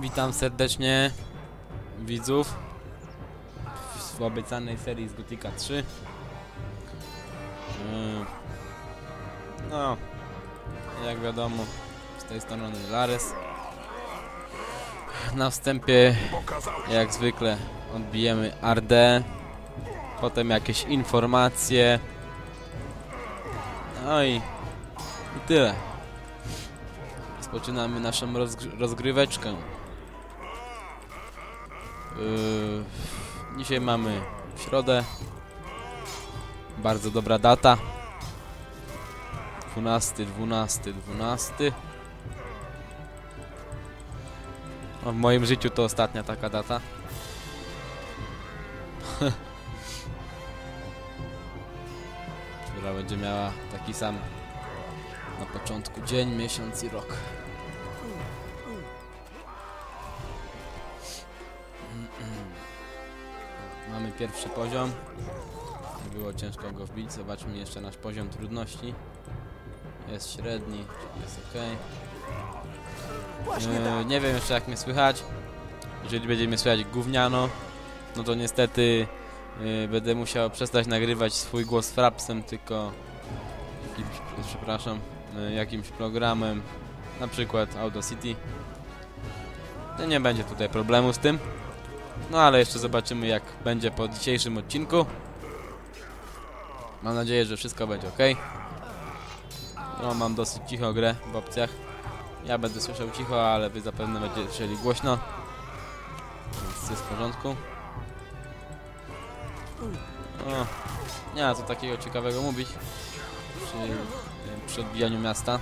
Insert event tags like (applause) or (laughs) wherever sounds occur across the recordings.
Witam serdecznie widzów w obiecanej serii z Gotika 3. Yy, No, jak wiadomo, z tej strony Lares. Na wstępie, jak zwykle, odbijemy RD, potem jakieś informacje. No i, i tyle. Rozpoczynamy naszą rozgr rozgryweczkę. Yy, dzisiaj mamy środę. Bardzo dobra data. 12, 12, 12. No, w moim życiu to ostatnia taka data. (laughs) Która będzie miała taki sam na początku dzień, miesiąc i rok. Pierwszy poziom. Było ciężko go wbić. Zobaczmy jeszcze nasz poziom trudności. Jest średni, czyli jest ok. Yy, nie wiem jeszcze jak mnie słychać. Jeżeli będzie mnie słychać gówniano, no to niestety yy, będę musiał przestać nagrywać swój głos frapsem, tylko jakimś, przepraszam, yy, jakimś programem, na przykład Audacity. No nie będzie tutaj problemu z tym. No ale jeszcze zobaczymy jak będzie po dzisiejszym odcinku. Mam nadzieję, że wszystko będzie ok. No mam dosyć cicho grę w opcjach. Ja będę słyszał cicho, ale wy zapewne będziecie słyszeli głośno. Więc jest w porządku. O, nie ma co takiego ciekawego mówić przy, przy odbijaniu miasta.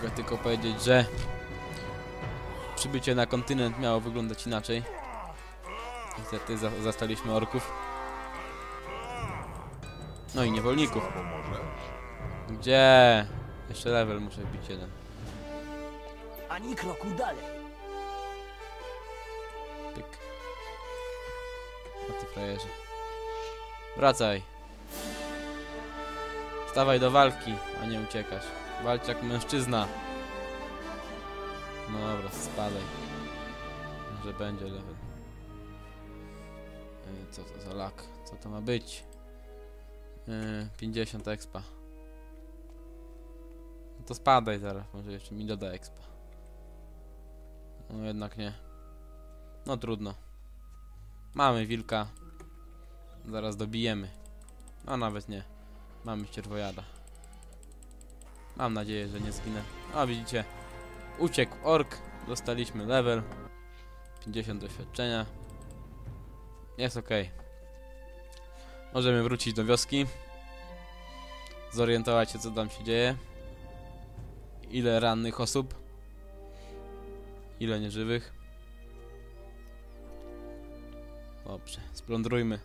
Mogę tylko powiedzieć, że przybycie na kontynent miało wyglądać inaczej. Niestety za zastaliśmy orków. No i niewolników. Gdzie? Jeszcze level muszę wbić jeden. Ani kroku dalej. Pyk. O ty frajerze. Wracaj. Stawaj do walki, a nie uciekasz. Walcz jak mężczyzna. No dobra, spadaj. Może będzie level. Yy, Co to za lak? Co to ma być? Yy, 50 expa. No to spadaj zaraz, może jeszcze mi doda expa. No jednak nie. No trudno. Mamy wilka. Zaraz dobijemy. A nawet nie. Mamy ścierwojada. Mam nadzieję, że nie zginę. O, widzicie. Uciekł ork. Dostaliśmy level. 50 doświadczenia. Jest ok. Możemy wrócić do wioski. Zorientować się, co tam się dzieje. Ile rannych osób. Ile nieżywych. Dobrze, splądrujmy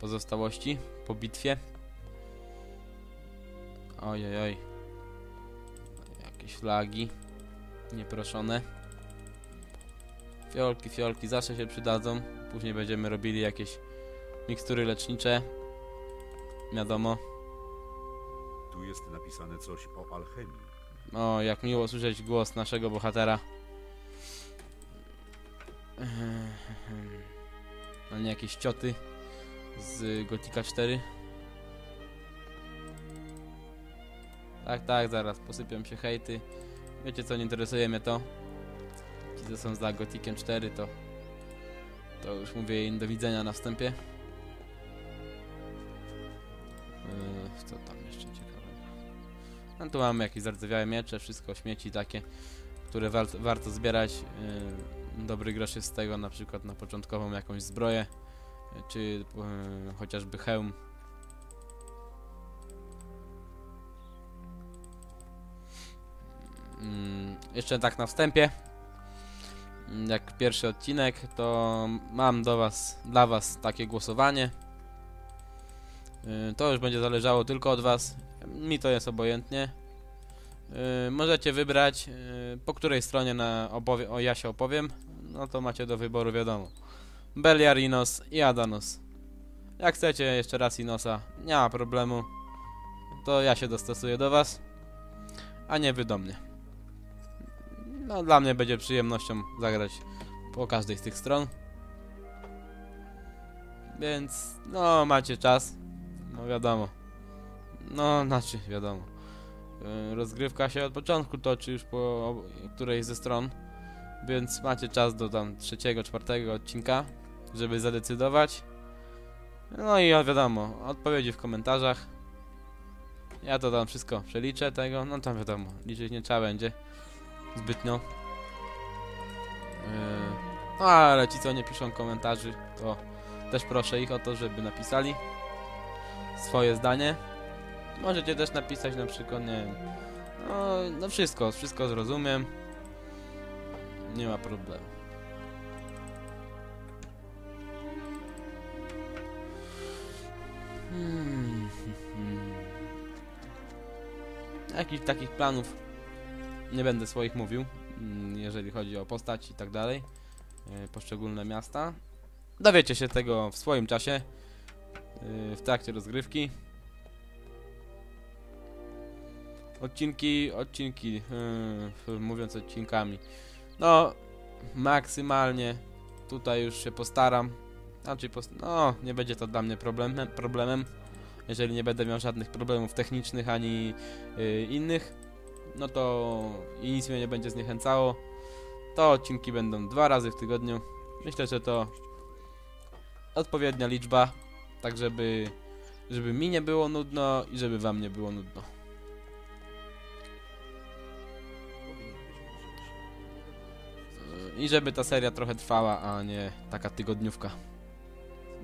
pozostałości po bitwie. Ojej, oj. Jakieś flagi nieproszone. Fiolki, fiolki zawsze się przydadzą. Później będziemy robili jakieś mikstury lecznicze. Wiadomo. Tu jest napisane coś o alchemii. O, jak miło słyszeć głos naszego bohatera. A nie jakieś cioty z Gotika 4. Tak, tak, zaraz posypią się hejty. Wiecie co, nie interesuje mnie to. Ci, co są za Gotikiem 4, to to już mówię im do widzenia na wstępie. Yy, co tam jeszcze ciekawego? No tu mamy jakieś zardzewiałe miecze, wszystko śmieci takie, które war warto zbierać. Yy, dobry grosz jest z tego na przykład na początkową jakąś zbroję, czy yy, chociażby hełm. Mm, jeszcze tak na wstępie. Mm, Jak pierwszy odcinek, to mam do was, dla was takie głosowanie. Yy, To już będzie zależało tylko od was. Mi to jest obojętnie. Yy, możecie wybrać, yy, po której stronie na opowie o ja się opowiem. No to macie do wyboru wiadomo. Beliar, Inos i Adanos. Jak chcecie jeszcze raz Inosa, nie ma problemu. To ja się dostosuję do was. a nie wy do mnie. No, dla mnie będzie przyjemnością zagrać po każdej z tych stron. Więc, no, macie czas. No, wiadomo. No, znaczy, wiadomo. Yy, Rozgrywka się od początku toczy już po którejś ze stron. Więc macie czas do tam trzeciego, czwartego odcinka, żeby zadecydować. No i wiadomo, odpowiedzi w komentarzach. Ja to tam wszystko przeliczę tego, no tam wiadomo, liczyć nie trzeba będzie zbytnio. Yy, No ale ci co nie piszą komentarzy, to też proszę ich o to, żeby napisali swoje zdanie. Możecie też napisać na przykład, nie wiem, no, no wszystko, wszystko zrozumiem. Nie ma problemu. Hmm, hmm. Jakichś takich planów nie będę swoich mówił, mm, jeżeli chodzi o postać i tak dalej, e, poszczególne miasta. Dowiecie się tego w swoim czasie, e, w trakcie rozgrywki. Odcinki, odcinki, yy, mówiąc odcinkami. No, maksymalnie tutaj już się postaram. Znaczy, post no, nie będzie to dla mnie problemem, problemem. Jeżeli nie będę miał żadnych problemów technicznych ani yy, innych, no to i nic mnie nie będzie zniechęcało. To odcinki będą dwa razy w tygodniu. Myślę, że to odpowiednia liczba, tak żeby, żeby mi nie było nudno i żeby wam nie było nudno. I żeby ta seria trochę trwała, a nie taka tygodniówka.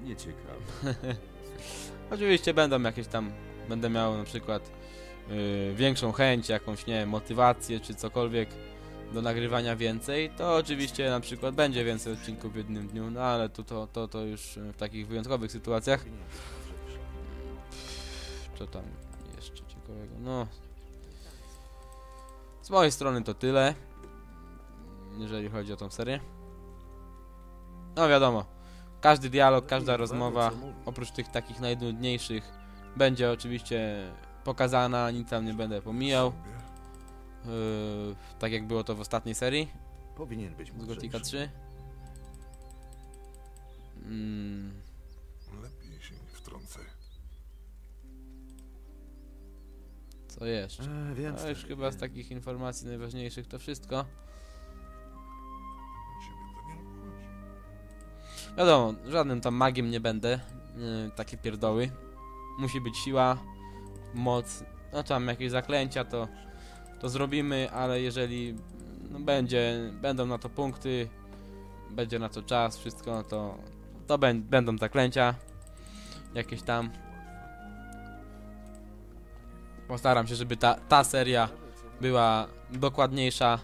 Nieciekawe. (laughs) Oczywiście będą jakieś tam, będę miał na przykład yy, większą chęć, jakąś, nie wiem, motywację czy cokolwiek do nagrywania więcej, to oczywiście na przykład będzie więcej odcinków w jednym dniu, no ale to, to, to, to już w takich wyjątkowych sytuacjach. Co tam jeszcze ciekawego? No. Z mojej strony to tyle. Jeżeli chodzi o tą serię. No wiadomo. Każdy dialog, każda rozmowa, oprócz tych takich najnudniejszych, będzie oczywiście pokazana, nic tam nie będę pomijał. Yy, tak jak było to w ostatniej serii Powinien być z Gotika 3. Mm, Lepiej się nie wtrącaj. co jeszcze? A, wiem, No już stary, chyba z takich informacji najważniejszych to wszystko. Wiadomo, żadnym tam magiem nie będę. Yy, takie pierdoły. Musi być siła, moc, no tam jakieś zaklęcia to, to zrobimy, ale jeżeli no, będzie, będą na to punkty, będzie na to czas, wszystko, no to, to bę- będą zaklęcia jakieś tam. Postaram się, żeby ta, ta seria była dokładniejsza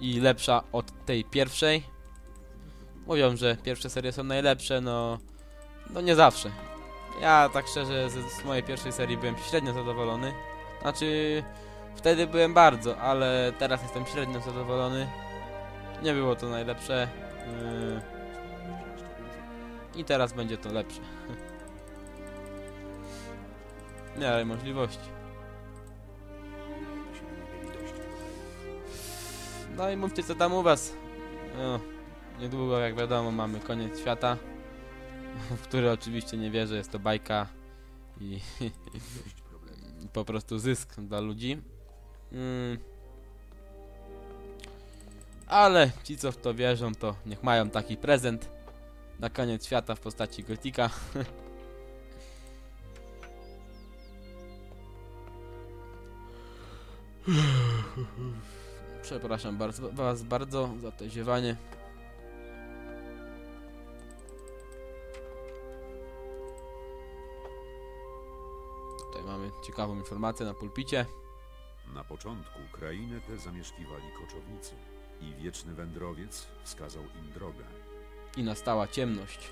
i lepsza od tej pierwszej. Mówią, że pierwsze serie są najlepsze, no, no nie zawsze. Ja tak szczerze z, z mojej pierwszej serii byłem średnio zadowolony. Znaczy, wtedy byłem bardzo, ale teraz jestem średnio zadowolony. Nie było to najlepsze. Yy, I teraz będzie to lepsze. (laughs) W miarę możliwości. No i mówcie co tam u was. No, niedługo jak wiadomo mamy koniec świata. W który oczywiście nie wierzę, jest to bajka i (laughs) po prostu zysk dla ludzi. Mm. Ale ci co w to wierzą to niech mają taki prezent na koniec świata w postaci Gotika. (laughs) Przepraszam bardzo, was bardzo za to ziewanie. Ciekawą informację na pulpicie. Na początku krainę tę zamieszkiwali koczownicy i wieczny wędrowiec wskazał im drogę. I nastała ciemność.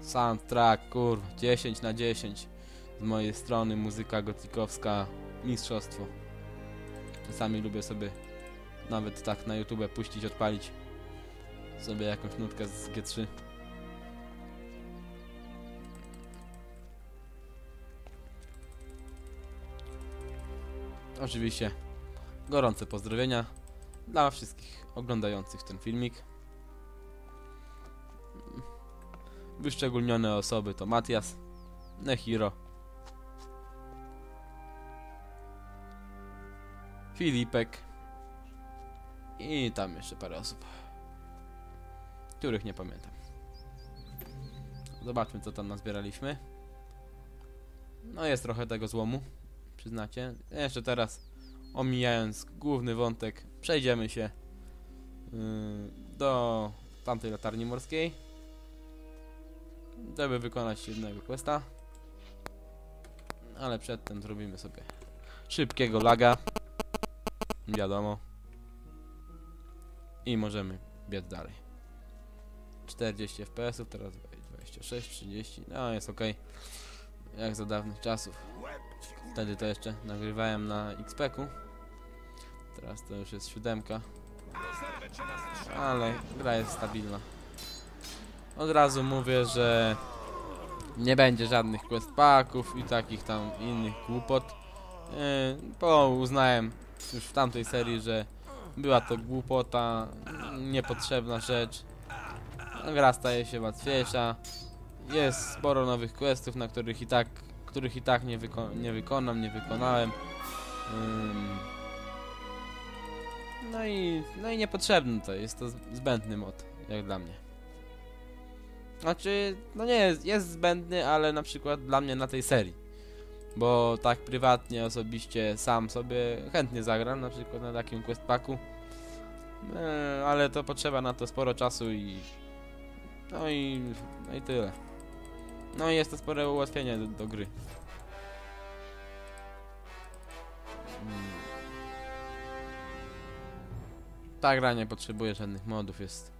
Soundtrack, kurwa, 10 na 10 z mojej strony, muzyka gotikowska, mistrzostwo. Czasami lubię sobie nawet tak na YouTube puścić, odpalić sobie jakąś nutkę z G3. Oczywiście gorące pozdrowienia dla wszystkich oglądających ten filmik. Wyszczególnione osoby to Matias, Nehiro, Filipek i tam jeszcze parę osób, których nie pamiętam. Zobaczmy co tam nazbieraliśmy. No jest trochę tego złomu, przyznacie. Jeszcze teraz, omijając główny wątek, przejdziemy się yy, do tamtej latarni morskiej, żeby wykonać jednego questa. Ale przedtem zrobimy sobie szybkiego laga. Wiadomo. I możemy biec dalej. 40 fps, teraz 26, 30, no jest ok. Jak za dawnych czasów. Wtedy to jeszcze nagrywałem na XP-ku. Teraz to już jest siódemka. Ale gra jest stabilna. Od razu mówię, że nie będzie żadnych quest packów i takich tam innych głupot. Yy, bo uznałem już w tamtej serii, że była to głupota, niepotrzebna rzecz. Gra staje się łatwiejsza. Jest sporo nowych questów, na których i tak, których i tak nie, wyko nie wykonam, nie wykonałem. No i, no i niepotrzebny to jest to zbędny mod, jak dla mnie. Znaczy, no nie jest, jest zbędny, ale na przykład dla mnie na tej serii. Bo tak prywatnie, osobiście, sam sobie chętnie zagram, na przykład na takim quest packu. E, ale to potrzeba na to sporo czasu i... No i... No i tyle. No i jest to spore ułatwienie do, do gry. Mm. Ta gra nie potrzebuje żadnych modów, jest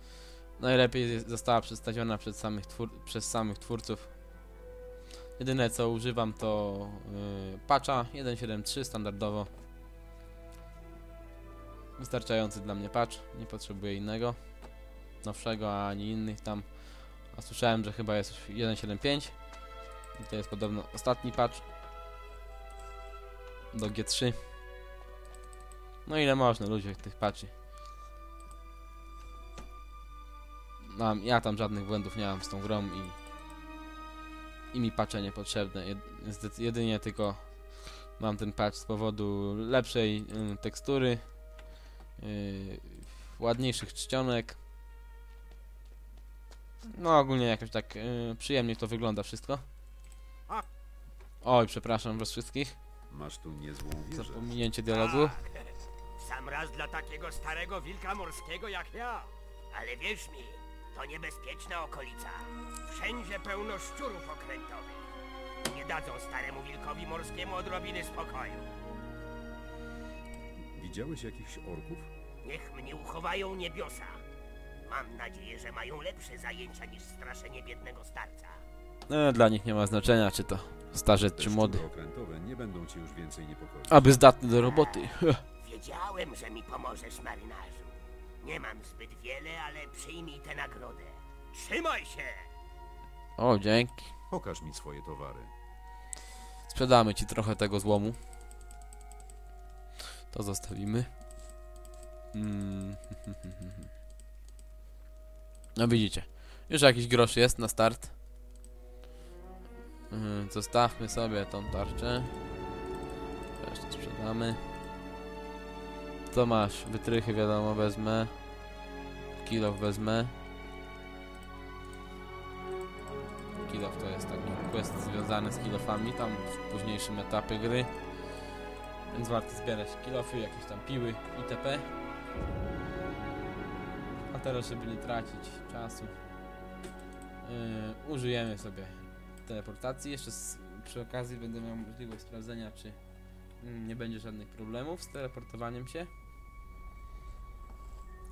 najlepiej została przedstawiona przed samych przez samych twórców. Jedyne co używam to yy, patcha 1.7.3 standardowo. Wystarczający dla mnie patch, nie potrzebuję innego. Nowszego ani innych tam. A słyszałem, że chyba jest już 1.7.5 i to jest podobno ostatni patch do G3. No ile można ludzie tych patchy. Mam, ja tam żadnych błędów nie mam z tą grą i i mi patche niepotrzebne. Jed, jedynie tylko mam ten patch z powodu lepszej y, tekstury, y, ładniejszych czcionek. No ogólnie jakoś tak y, przyjemnie to wygląda wszystko. Oj, przepraszam was wszystkich Masz tu niezłą za wieżę. pominięcie dialogu. Tak, sam raz dla takiego starego wilka morskiego jak ja. Ale wierz mi, to niebezpieczna okolica. Wszędzie pełno szczurów okrętowych. Nie dadzą staremu wilkowi morskiemu odrobiny spokoju. Widziałeś jakichś orków? Niech mnie uchowają niebiosa. Mam nadzieję, że mają lepsze zajęcia niż straszenie biednego starca. No, dla nich nie ma znaczenia, czy to starzec, czy młody. okrętowe nie będą cię już więcej niepokoić. Aby zdatny do roboty. Wiedziałem, że mi pomożesz, marynarzu. Nie mam zbyt wiele, ale przyjmij tę nagrodę. Trzymaj się! O, dzięki. Pokaż mi swoje towary. Sprzedamy ci trochę tego złomu. To zostawimy. Mm. (laughs) No widzicie. Już jakiś grosz jest na start. Yy, Zostawmy sobie tą tarczę. Jeszcze sprzedamy. Co masz? Wytrychy wiadomo wezmę. Kilo wezmę. Kilof to jest taki quest związany z kilofami, tam w późniejszym etapie gry. Więc warto zbierać kilofy, jakieś tam piły itp. Teraz, żeby nie tracić czasu, yy, użyjemy sobie teleportacji. Jeszcze z, przy okazji będę miał możliwość sprawdzenia, czy mm, nie będzie żadnych problemów z teleportowaniem się.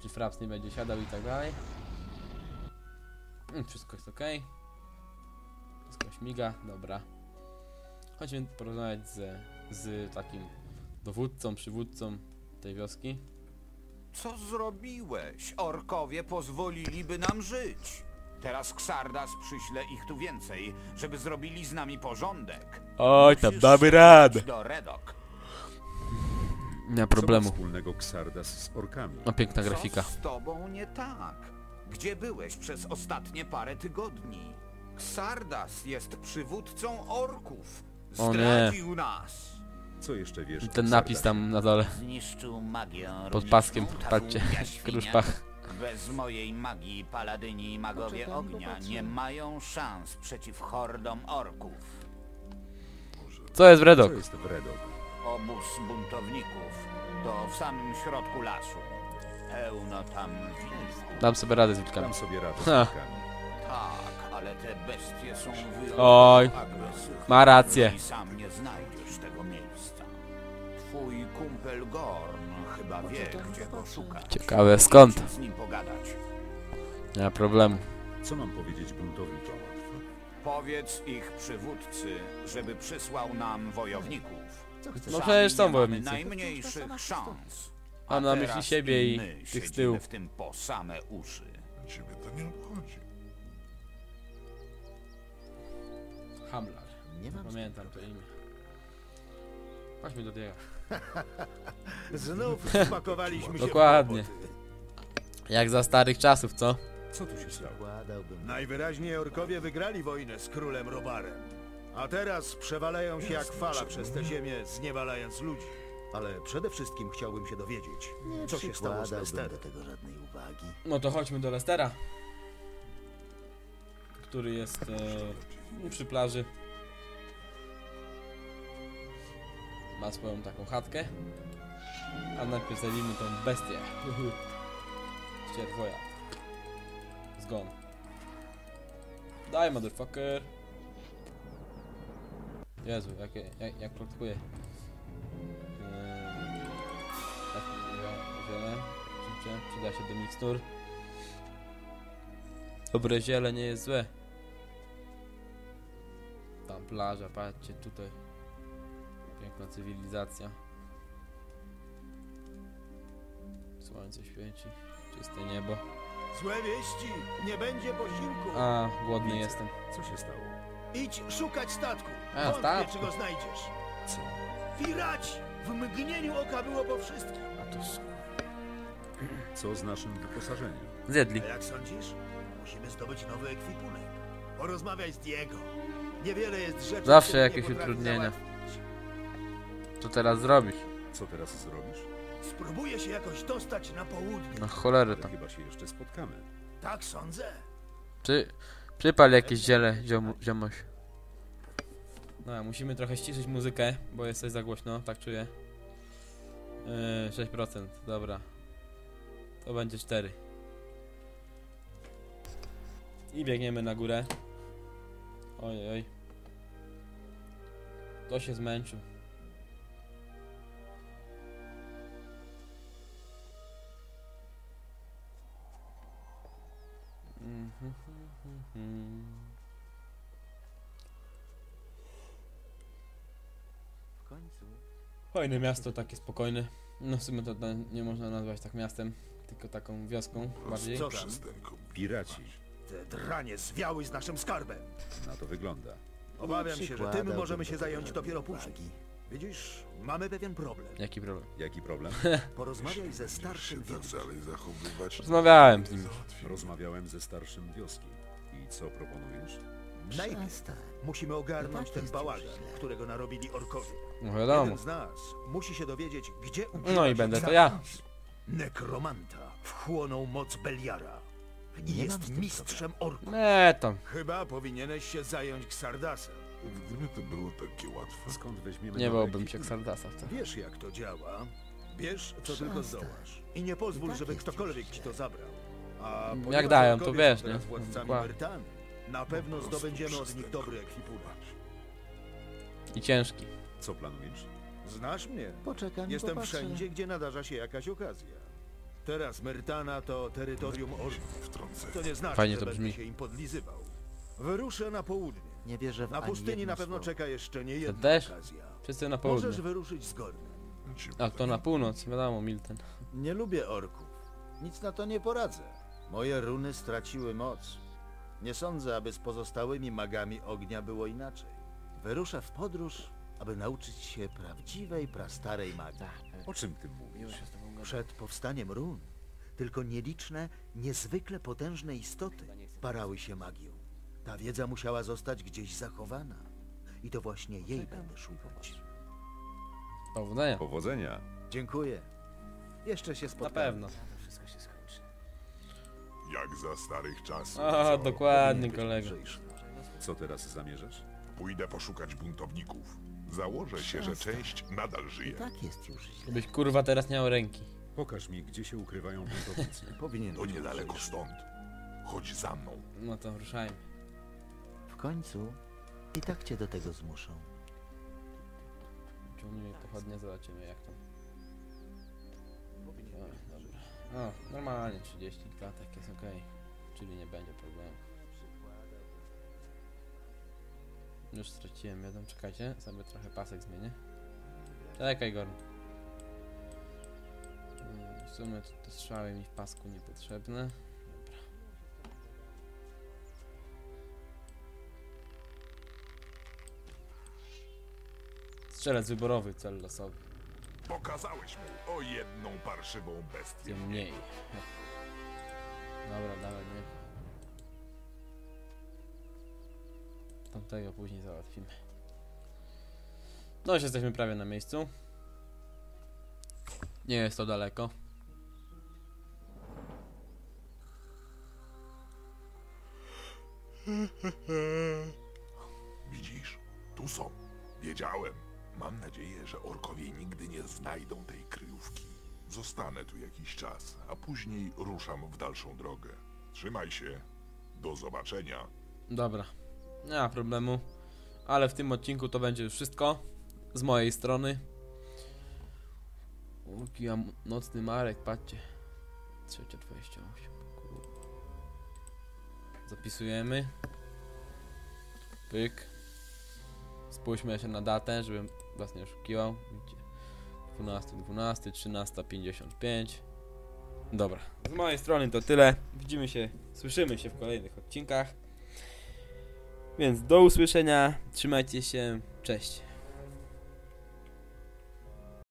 Czy fraps nie będzie siadał i tak dalej. Mm, Wszystko jest ok. Wszystko śmiga, dobra. Chodźmy porozmawiać z, z takim dowódcą, przywódcą tej wioski. Co zrobiłeś? Orkowie pozwoliliby nam żyć. Teraz Xardas przyśle ich tu więcej, żeby zrobili z nami porządek. Oj, Musisz się udać Do Redok. Nie ma Co ma problemu. wspólnego Xardas z orkami? No piękna grafika. Co z tobą nie tak? Gdzie byłeś przez ostatnie parę tygodni? Xardas jest przywódcą orków. O nie. Zdradził nas. Co jeszcze wiesz? Ten napis tam na dole. Zniszczył magię Pod paskiem. Patrzcie. Kruszpach. Bez mojej magii paladyni i magowie ognia nie mają szans przeciw hordom orków. Co jest Co jest Wredok? Obóz buntowników to w samym środku lasu. Pełno tam wilków. Dam sobie radę z wilkami. Dam sobie radę z wilkami. Tak, ale te bestie są Oj. agresywne. Ma rację. I sam nie znajdziesz tego miejsca. Twój kumpel Gorn chyba wie, gdzie go szukać. Ciekawe skąd. Z nim pogadać. Nie ma problemu. Co mam powiedzieć buntownikom? Powiedz ich przywódcy, żeby przysłał nam wojowników. No Sami przecież są nie mamy wojownicy. najmniejszych szans. A Mam na myśli teraz siebie i my tych z siedzimy tyłu. w tym po same uszy. Ciebie to nie obchodzi. Hamlar. Nie pamiętam to imię. Chodźmy do tego. (laughs) Znów spakowaliśmy się Dokładnie. Jak za starych czasów, co? Co tu się stało? Najwyraźniej orkowie wygrali wojnę z królem Robarem. A teraz przewalają się jak fala przez tę ziemię, zniewalając ludzi. Ale przede wszystkim chciałbym się dowiedzieć, co się stało z Lesterem. No to chodźmy do Lestera. Który jest e, przy plaży. Ma swoją taką chatkę. A najpierw zajmijmy tą bestię. (laughs) Ścierwoja. Zgon. Daj, motherfucker. Jezu, jakie, jak, jak plotkuję. Eee, tak, ziele. Przyda się do mikstur. Dobre ziele nie jest złe. Plaża, patrzcie tutaj. Piękna cywilizacja. Słońce świeci, czyste niebo. Złe wieści, nie będzie posiłku. A, głodny jestem. Co się stało? Idź szukać statku. A, Wątpię, statku. czy go znajdziesz. Co? Piraci! W mgnieniu oka było po wszystkim. A to s- Co z naszym wyposażeniem? Zjedli. A jak sądzisz? Musimy zdobyć nowy ekwipunek. Porozmawiaj z Diego. Niewiele jest rzeczy, Zawsze których jakieś utrudnienia. załatwić. Co teraz zrobisz? Co teraz zrobisz? Spróbuję się jakoś dostać na południe. No cholery Ale tam. chyba się jeszcze spotkamy. Tak sądzę. Czy przypal jakieś ziele, ziomoś. No, musimy trochę ściszyć muzykę, bo jest coś za głośno, tak czuję. Yy, 6%, dobra. To będzie 4. I biegniemy na górę. Oj, oj. To się zmęczył. Mhm, mhm. Fajne miasto, takie spokojne. No w sumie to nie można nazwać tak miastem, tylko taką wioską bardziej. Co. Piraci. Te dranie zwiały z naszym skarbem. Na to wygląda. Obawiam się, że tym możemy się zająć dopiero później. Widzisz, mamy pewien problem. Jaki problem? Jaki problem? (laughs) Porozmawiaj ze starszym tak zachowywać. Rozmawiałem z nim. Rozmawiałem ze starszym wioski. I co proponujesz? Najpierw musimy ogarnąć ten bałagan, którego narobili orkowie. No wiadomo. Jeden z nas musi się dowiedzieć, gdzie No i będę to ja. Nekromanta wchłonął moc Beliara i jest mistrzem orków. Nie tam. Chyba powinieneś się zająć Xardasem. Gdyby to było takie łatwe. Skąd weźmiemy Nie bałbym się ekwipunek? Xardasa wcale. Wiesz jak to działa. Bierz co tylko zdołasz. I nie pozwól, żeby ktokolwiek ci to zabrał. A Jak ponieważ dają, to orkowie wiesz, teraz nie? władcami Dokładnie. Myrtany, na pewno zdobędziemy od nich dobry ekwipunek. I ciężki. Co planujesz? Znasz mnie? Poczekam i Jestem popatrzę. wszędzie, gdzie nadarza się jakaś okazja. Teraz Myrtana to terytorium orków. Wtrącę. To nie znaczy, Fajnie że to będę brzmi. się im podlizywał. Wyruszę na południe. Nie wierzę w Na ani pustyni jedno na pewno słowo. czeka jeszcze nie jedna też? okazja. Wszyscy na południe. Możesz wyruszyć z Gornem. A to na północ, wiadomo, Milton. Nie lubię orków. Nic na to nie poradzę. Moje runy straciły moc. Nie sądzę, aby z pozostałymi magami ognia było inaczej. Wyruszę w podróż aby nauczyć się prawdziwej, prastarej magii. O czym ty mówisz? Przed powstaniem run tylko nieliczne, niezwykle potężne istoty parały się magią. Ta wiedza musiała zostać gdzieś zachowana. I to właśnie jej będę szukać. Powodzenia. Powodzenia. Dziękuję. Jeszcze się Na spotkamy. pewno. Jak za starych czasów. A, dokładnie, kolego. Co teraz zamierzasz? Pójdę poszukać buntowników. Założę się, że część nadal I żyje. tak jest już źle. Żebyś kurwa teraz nie miał ręki. Pokaż mi, gdzie się ukrywają buntownicy. (laughs) Powinien To być niedaleko stąd. Chodź za mną. No to ruszajmy. W końcu i tak cię do tego zmuszą. Ciągnijmy pochodnie, zobaczymy jak tam. O, dobra. O, normalnie 30 klatek jest ok. Czyli nie będzie problemu. Już straciłem jeden, czekajcie, sobie trochę pasek zmienię. Czekaj Gorn. Mm, W sumie to te strzały mi w pasku niepotrzebne. Dobra. Strzelec wyborowy, cel losowy. Pokazałeś mu o jedną parszywą bestię. Mniej. Dobra, dawaj nie. Tamtego później załatwimy. No już jesteśmy prawie na miejscu. Nie jest to daleko. Widzisz? Tu są. Wiedziałem. Mam nadzieję, że orkowie nigdy nie znajdą tej kryjówki. Zostanę tu jakiś czas, a później ruszam w dalszą drogę. Trzymaj się. Do zobaczenia. Dobra, nie ma problemu. Ale w tym odcinku to będzie już wszystko. Z mojej strony. Łuki, a m- nocny Marek, patrzcie. 3.28. kurwa. Zapisujemy. Pyk. Spójrzmy się na datę, żebym was nie oszukiwał. Widzicie. 12, 12, 13, 55. Dobra. Z mojej strony to tyle. Widzimy się, słyszymy się w kolejnych odcinkach. Więc do usłyszenia. Trzymajcie się. Cześć.